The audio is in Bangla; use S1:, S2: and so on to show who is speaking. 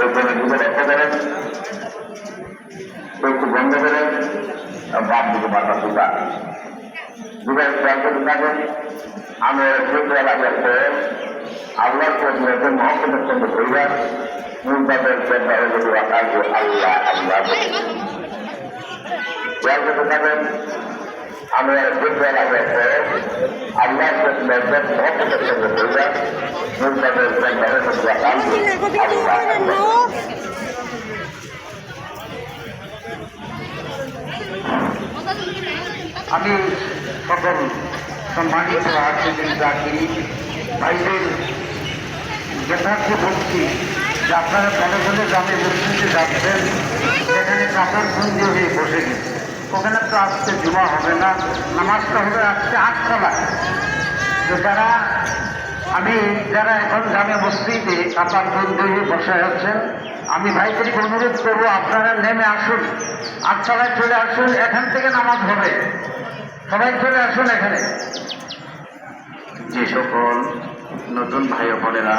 S1: ওইখানে ঢুকে লক্ষ্য করেন একটু বন্ধ করেন বাম দিকে মাথা সুতা দুটো ব্যাংকে থাকেন আমি ফুটবল আগে আল্লাহর প্রতি মহব্বতের সঙ্গে পরিবার মুন্তাদের চেম্বারে যদি রাখার আল্লাহ আল্লাহ ব্যাংকে থাকেন আমি ফুটবল আগে আল্লাহর প্রতি মহব্বতের সঙ্গে পরিবার
S2: আমি সকল সম্মানিত আর্থিক চাকরি ভাইদের যথার্থ বলছি যে আপনারা পরে পরে গ্রামে যাচ্ছেন, সেখানে কাপড় পুঞ্জি হয়ে বসে গেছে। ওখানে তো আজকে জমা হবে না, নামাজটা হবে আজকে আটতলায়। তো যারা আমি যারা এখন গ্রামে মসজিদে আপনার বন্ধু বসায় আছেন, আমি ভাইদেরকে অনুরোধ করব, আপনারা নেমে আসুন। আটতলায় চলে আসুন, এখান থেকে নামাজ হবে। সবাই চলে আসুন এখানে।
S1: যে সকল নতুন ভাই বোনেরা